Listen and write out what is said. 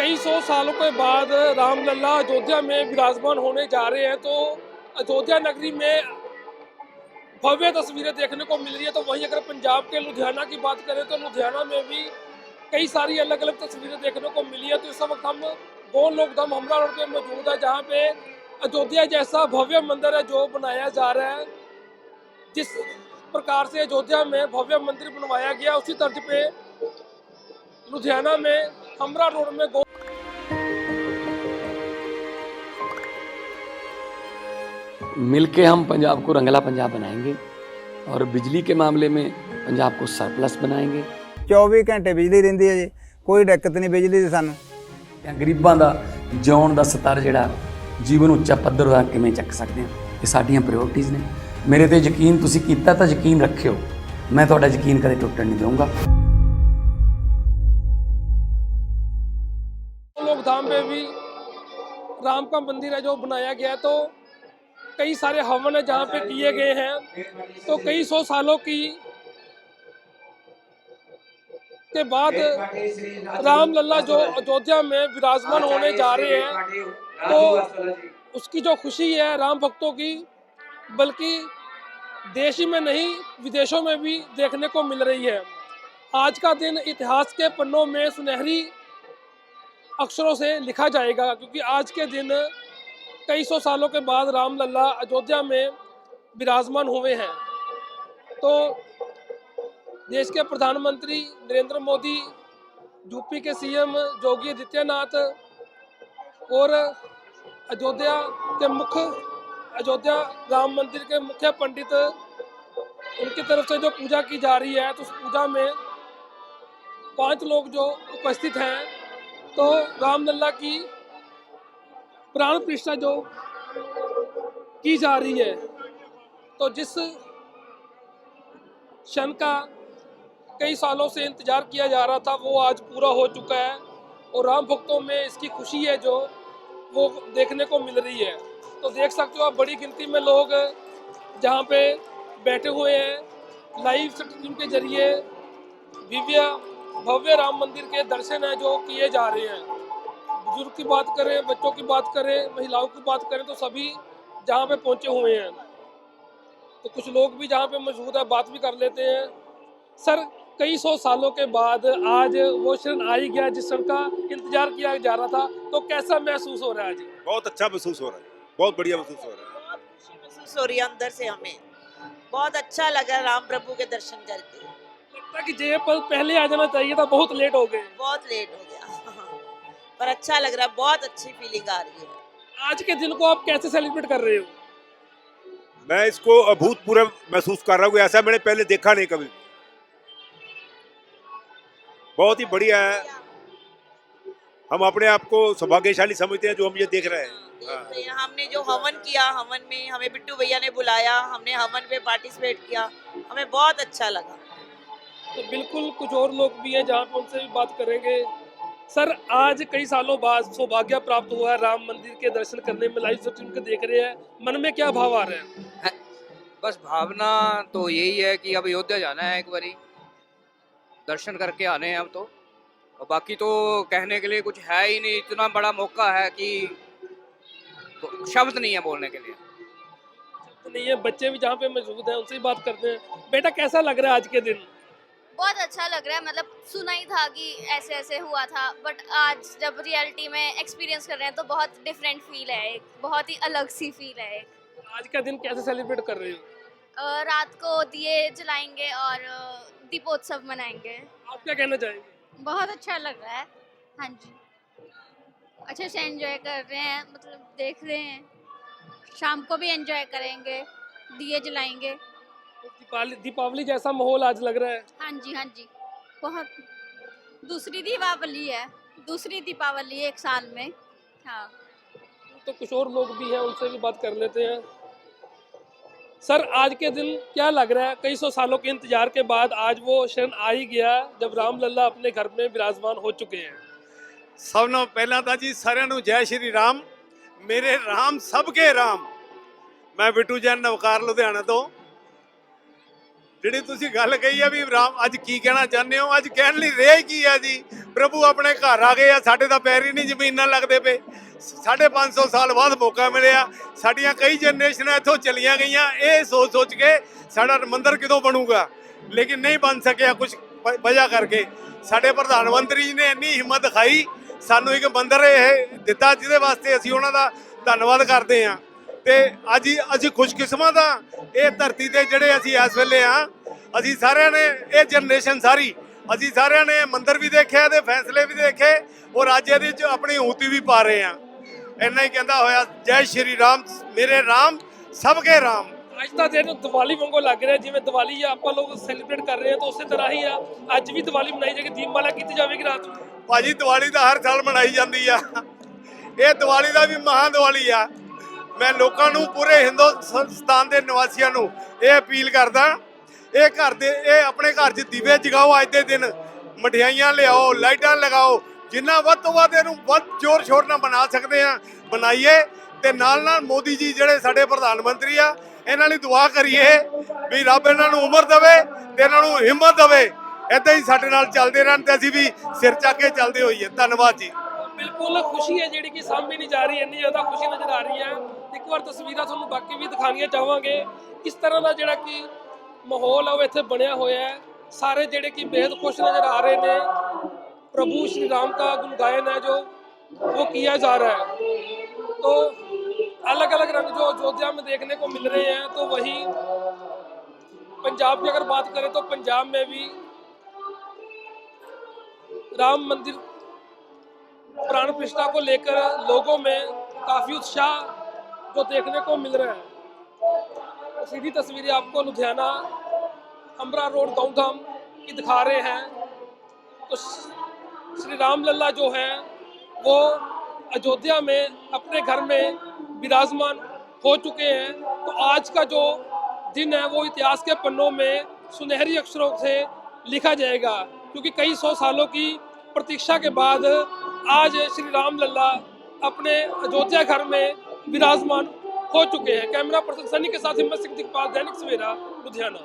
कई सौ सालों के बाद रामलला अयोध्या में विराजमान होने जा रहे हैं तो अयोध्या नगरी में भव्य तस्वीरें देखने को मिल रही है। तो वहीं अगर पंजाब के लुधियाना की बात करें तो लुधियाना में भी कई सारी अलग अलग तस्वीरें देखने को मिली है। तो इस वक्त हम गोल लोकधाम हमला रोड पे मौजूद है, जहाँ पे अयोध्या जैसा भव्य मंदिर है जो बनाया जा रहा है। जिस प्रकार से अयोध्या में भव्य मंदिर बनवाया गया, उसी तर्ज पे लुधियाना में हमरा रोड में गो मिलके हम पंजाब को रंगला पंजाब बनाएंगे और बिजली के मामले में पंजाब को सरप्लस बनाएंगे 24 ਘੰਟੇ ਬਿਜਲੀ ਰਹਿੰਦੀ ਹੈ ਜੀ ਕੋਈ ਦਿੱਕਤ ਨਹੀਂ ਬਿਜਲੀ ਦੀ ਸਾਨੂੰ ਜਾਂ ਗਰੀਬਾਂ ਦਾ ਜਿਉਣ ਦਾ ਸਤਰ ਜਿਹੜਾ ਜੀਵਨ ਉੱਚਾ ਪੱਧਰ ਦਾ ਕਿਵੇਂ ਚੱਕ ਸਕਦੇ ਹਾਂ ਇਹ ਸਾਡੀਆਂ ਪ੍ਰਾਇੋਰਟੀਆਂ ਨੇ ਮੇਰੇ ਤੇ ਯਕੀਨ ਤੁਸੀਂ ਕੀਤਾ ਤਾਂ ਯਕੀਨ ਰੱਖਿਓ ਮੈਂ ਤੁਹਾਡਾ ਯਕੀਨ ਕਦੇ ਟੁੱਟਣ ਨਹੀਂ ਦਊਂਗਾ लोक धाम में भी राम का मंदिर है जो बनाया गया है तो कई सारे हवन है जहाँ पे किए गए हैं। तो कई सौ सालों की के बाद राम लल्ला जो अयोध्या में विराजमान होने जा रहे हैं तो उसकी जो खुशी है राम भक्तों की, बल्कि देश ही में नहीं, विदेशों में भी देखने को मिल रही है। आज का दिन इतिहास के पन्नों में सुनहरी अक्षरों से लिखा जाएगा, क्योंकि आज के दिन कई सौ सालों के बाद राम लल्ला अयोध्या में विराजमान हुए हैं। तो देश के प्रधानमंत्री नरेंद्र मोदी, यूपी के सीएम योगी आदित्यनाथ और अयोध्या के मुख्य अयोध्या राम मंदिर के मुख्य पंडित, उनकी तरफ़ से जो पूजा की जा रही है तो उस पूजा में पाँच लोग जो उपस्थित हैं। तो रामलला की प्राण प्रतिष्ठा जो की जा रही है तो जिस क्षण का कई सालों से इंतज़ार किया जा रहा था, वो आज पूरा हो चुका है और राम भक्तों में इसकी खुशी है जो वो देखने को मिल रही है। तो देख सकते हो आप, बड़ी गिनती में लोग जहाँ पे बैठे हुए हैं लाइव स्ट्रीम के ज़रिए दिव्य, भव्य राम मंदिर के दर्शन है जो किए जा रहे हैं। बुज़ुर्ग की बात करें बच्चों की बात करें महिलाओं की बात करें तो सभी जहाँ पे पहुँचे हुए हैं। तो कुछ लोग भी जहाँ पे मौजूद है बात भी कर लेते हैं। सर कई सौ सालों के बाद आज वो क्षण आ ही गया जिस क्षण का इंतज़ार किया जा रहा था। तो कैसा महसूस हो रहा है आज? बहुत अच्छा महसूस हो रहा है। बहुत बढ़िया महसूस हो रहा है। बहुत खुशी महसूस हो रही है अंदर से हमें। बहुत अच्छा लगा राम प्रभु के दर्शन करके। लगता कि जे पल पहले आ जाना चाहिए था बहुत लेट हो गए। बहुत लेट हो गया पर अच्छा लग रहा है बहुत अच्छी फीलिंग आ रही है। आज के दिन को आप कैसे सेलिब्रेट कर रहे हो? मैं इसको अभूतपूर्व महसूस कर रहा हूँ ऐसा मैंने पहले देखा नहीं कभी। बहुत ही बढ़िया है। हम अपने आप को सौभाग्यशाली समझते हैं जो हम ये देख रहे हैं। हाँ। देख रहे हमने जो हवन किया हवन में हमें बिट्टू भैया ने बुलाया हमने हवन में पार्टिसिपेट किया हमें बहुत अच्छा लगा। तो बिल्कुल कुछ और लोग भी हैं जहाँ पे उनसे भी बात करेंगे। सर आज कई सालों बाद सौभाग्य प्राप्त हुआ है। राम मंदिर के दर्शन करने में लाइव स्ट्रीम के देख रहे हैं। मन में क्या भाव आ रहे हैं? बस भावना तो यही है कि अब अयोध्या जाना है एक बारी। दर्शन करके आने हैं अब तो। और बाकी तो कहने के लिए कुछ है ही नहीं। इतना बड़ा मौका है कि शब्द नहीं है बोलने के लिए। नहीं है। बच्चे भी जहाँ पे मौजूद हैं उनसे भी बात करते हैं। बेटा कैसा लग रहा है आज के दिन? बहुत अच्छा लग रहा है। मतलब सुना ही था कि ऐसे ऐसे हुआ था बट आज जब रियलिटी में एक्सपीरियंस कर रहे हैं तो बहुत डिफरेंट फील है एक। बहुत ही अलग सी फील है एक। आज का दिन कैसे सेलिब्रेट कर रहे हो? रात को दिए जलाएँगे और दीपोत्सव मनाएँगे। आप क्या कहना चाहेंगे? बहुत अच्छा लग रहा है। हाँ जी। अच्छे से एंजॉय कर रहे हैं मतलब देख रहे हैं। शाम को भी एंजॉय करेंगे दिए जलाएँगे। दीपावली दीपावली जैसा माहौल आज लग रहा है हाँ जी हाँ जी बहुत दूसरी दीपावली है दूसरी दीपावली एक साल में हाँ तो कुछ और लोग भी हैं उनसे भी बात कर लेते हैं सर आज के दिन क्या लग रहा है कई सौ सालों के इंतजार के बाद आज वो क्षण आ ही गया जब राम लल्ला अपने घर में विराजमान हो चुके हैं ਸਭ ਨੂੰ ਪਹਿਲਾਂ ਤਾਂ ਜੀ ਸਾਰਿਆਂ ਨੂੰ ਜੈ ਸ਼੍ਰੀ ਰਾਮ ਮੇਰੇ ਰਾਮ ਸਭ ਕੇ ਰਾਮ ਮੈਂ ਬਿੱਟੂ ਜੈਨ ਨਵਕਾਰ ਲੁਧਿਆਣਾ ਤੋਂ ਜਿਹੜੀ ਤੁਸੀਂ ਗੱਲ ਕਹੀ ਆ ਵੀ ਰਾਮ, ਅੱਜ ਕੀ ਕਹਿਣਾ ਚਾਹੁੰਦੇ ਹੋ? ਅੱਜ ਕਹਿਣ ਲਈ ਰਿਹਾ ਹੀ ਕੀ ਆ ਜੀ? ਪ੍ਰਭੂ ਆਪਣੇ ਘਰ ਆ ਗਏ ਆ, ਸਾਡੇ ਤਾਂ ਪੈਰ ਹੀ ਨਹੀਂ ਜ਼ਮੀਨ ਨਾਲ ਲੱਗਦੇ ਪਏ। ਸਾਢੇ 500 ਸਾਲ ਬਾਅਦ ਮੌਕਾ ਮਿਲਿਆ। ਸਾਡੀਆਂ ਕਈ ਜਨਰੇਸ਼ਨਾਂ ਇੱਥੋਂ ਚਲੀਆਂ ਗਈਆਂ। ਇਹ ਸੋਚ ਸੋਚ ਕੇ ਸਾਡਾ ਮੰਦਿਰ ਕਿਦੋਂ ਬਣੂਗਾ? ਲੇਕਿਨ ਨਹੀਂ ਬਣ ਸਕਿਆ ਕੁਝ ਵਜ੍ਹਾ ਕਰਕੇ। ਸਾਡੇ ਪ੍ਰਧਾਨ ਮੰਤਰੀ ਜੀ ਨੇ ਇੰਨੀ ਹਿੰਮਤ ਦਿਖਾਈ ਸਾਨੂੰ ਇੱਕ ਮੰਦਿਰ ਇਹ ਦਿੱਤਾ, ਜਿਹਦੇ ਵਾਸਤੇ ਅਸੀਂ ਉਹਨਾਂ ਦਾ ਧੰਨਵਾਦ ਕਰਦੇ ਹਾਂ। ਤੇ ਅੱਜ ਅਸੀਂ ਖੁਸ਼ਕਿਸਮਤ ਆ। ਇਹ ਧਰਤੀ ਤੇ ਜਿਹੜੇ ਅਸੀਂ ਇਸ ਵੇਲੇ ਆ ਅਸੀਂ ਸਾਰਿਆਂ ਨੇ ਇਹ ਜਨਰੇਸ਼ਨ ਸਾਰੀ ਅਸੀਂ ਸਾਰਿਆਂ ਨੇ ਮੰਦਿਰ ਵੀ ਦੇਖਿਆ ਤੇ ਫੈਸਲੇ ਵੀ ਦੇਖੇ ਔਰ ਅੱਜ ਇਹਦੇ ਚ ਆਪਣੀ ਹੂਤੀ ਵੀ ਪਾ ਰਹੇ ਆ। ਇੰਨਾ ਹੀ ਕਹਿੰਦਾ ਹੋਇਆ ਜੈ ਸ਼੍ਰੀ ਰਾਮ ਮੇਰੇ ਰਾਮ ਸਭ ਕੇ ਰਾਮ। ਅੱਜ ਦਾ ਦਿਨ ਦੀਵਾਲੀ ਵਾਂਗੂ ਲੱਗ ਰਿਹਾ ਜਿਵੇਂ ਦੀਵਾਲੀ ਆ ਆਪਾਂ ਲੋਕ ਸੈਲੀਬ੍ਰੇਟ ਕਰ ਰਹੇ ਹਾਂ ਤਾਂ ਉਸੇ ਤਰ੍ਹਾਂ ਹੀ ਆ। ਅੱਜ ਵੀ ਦੀਵਾਲੀ ਮਨਾਈ ਜਾਏਗੀ ਦੀਪਮਾਲਾ ਕੀਤੀ ਜਾਵੇਗੀ ਰਾਤ ਨੂੰ। ਭਾਜੀ ਦੀਵਾਲੀ ਤਾਂ ਹਰ ਸਾਲ ਮਨਾਈ ਜਾਂਦੀ ਆ। ਇਹ ਦੀਵਾਲੀ ਦਾ ਵੀ ਮਹਾਂ ਦੀਵਾਲੀ ਆ। ਮੈਂ ਲੋਕਾਂ ਨੂੰ ਪੂਰੇ ਹਿੰਦੁਸਤਾਨ ਦੇ ਨਿਵਾਸੀਆਂ ਨੂੰ ਇਹ ਅਪੀਲ ਕਰਦਾ, ਇਹ ਘਰ ਦੇ, ਇਹ ਆਪਣੇ ਘਰ 'ਚ ਦੀਵੇ ਜਗਾਓ ਅੱਜ ਦੇ ਦਿਨ, ਮਠਿਆਈਆਂ ਲਿਆਓ, ਲਾਈਟਾਂ ਲਗਾਓ, ਜਿੰਨਾ ਵੱਧ ਤੋਂ ਵੱਧ ਇਹਨੂੰ ਵੱਧ ਜ਼ੋਰ ਸ਼ੋਰ ਨਾਲ ਬਣਾ ਸਕਦੇ ਆ ਬਣਾਈਏ ਤੇ ਨਾਲ ਨਾਲ ਮੋਦੀ ਜੀ ਜਿਹੜੇ ਸਾਡੇ ਪ੍ਰਧਾਨ ਮੰਤਰੀ ਆ, ਇਹਨਾਂ ਲਈ ਦੁਆ ਕਰੀਏ ਵੀ ਰੱਬ ਇਹਨਾਂ ਨੂੰ ਉਮਰ ਦੇਵੇ ਤੇ ਇਹਨਾਂ ਨੂੰ ਹਿੰਮਤ ਦੇਵੇ। ਏਦਾਂ ਹੀ ਸਾਡੇ ਨਾਲ ਚੱਲਦੇ ਰਹਿਣ ਤੇ ਅਸੀਂ ਵੀ ਸਿਰ ਚੱਕ ਕੇ ਚੱਲਦੇ ਹੋਈਏ। ਧੰਨਵਾਦ ਜੀ। ਬਿਲਕੁਲ ਖੁਸ਼ੀ ਹੈ ਜਿਹੜੀ ਕਿ ਸਾਹਮਣੇ ਨਹੀਂ ਜਾ ਰਹੀ, ਇੰਨੀ ਜ਼ਿਆਦਾ ਖੁਸ਼ੀ ਨਜ਼ਰ ਆ ਰਹੀ ਹੈ। ਇੱਕ ਵਾਰ ਤਸਵੀਰਾਂ ਤੁਹਾਨੂੰ ਬਾਕੀ ਵੀ ਦਿਖਾਣੀਆਂ ਚਾਹਾਂਗੇ। ਕਿਸ ਤਰ੍ਹਾਂ ਦਾ ਜਿਹੜਾ ਕਿ ਮਾਹੌਲ ਆ, ਉਹ ਇੱਥੇ ਬਣਿਆ ਹੋਇਆ ਹੈ। ਸਾਰੇ ਜਿਹੜੇ ਕਿ ਬੇहद ਖੁਸ਼ ਨਜ਼ਰ ਆ ਰਹੇ ਨੇ। ਪ੍ਰਭੂ ਸ਼੍ਰੀ ਰਾਮ ਦਾ ਗੁਣਗਾਇਨ ਹੈ ਜੋ, ਉਹ ਕੀਤਾ ਜਾ ਰਿਹਾ ਹੈ। तो अलग अलग रंग जो अयोध्या में देखने को मिल रहे हैं तो वही पंजाब की अगर बात करें तो पंजाब में भी राम मंदिर प्राण प्रतिष्ठा को लेकर लोगों में काफ़ी उत्साह जो देखने को मिल रहा है। सीधी तस्वीरें आपको लुधियाना अमरा रोड गाँव की दिखा रहे हैं। तो श्री राम लल्ला जो है, वो अयोध्या में अपने घर में विराजमान हो चुके हैं। तो आज का जो दिन है, वो इतिहास के पन्नों में सुनहरी अक्षरों से लिखा जाएगा, क्योंकि कई सौ सालों की प्रतीक्षा के बाद आज श्री राम लल्ला अपने अयोध्या घर में विराजमान हो चुके हैं। कैमरा पर्सन सनी के साथ हिम्मत सिंह दिखपाल, दैनिक सवेरा, लुधियाना।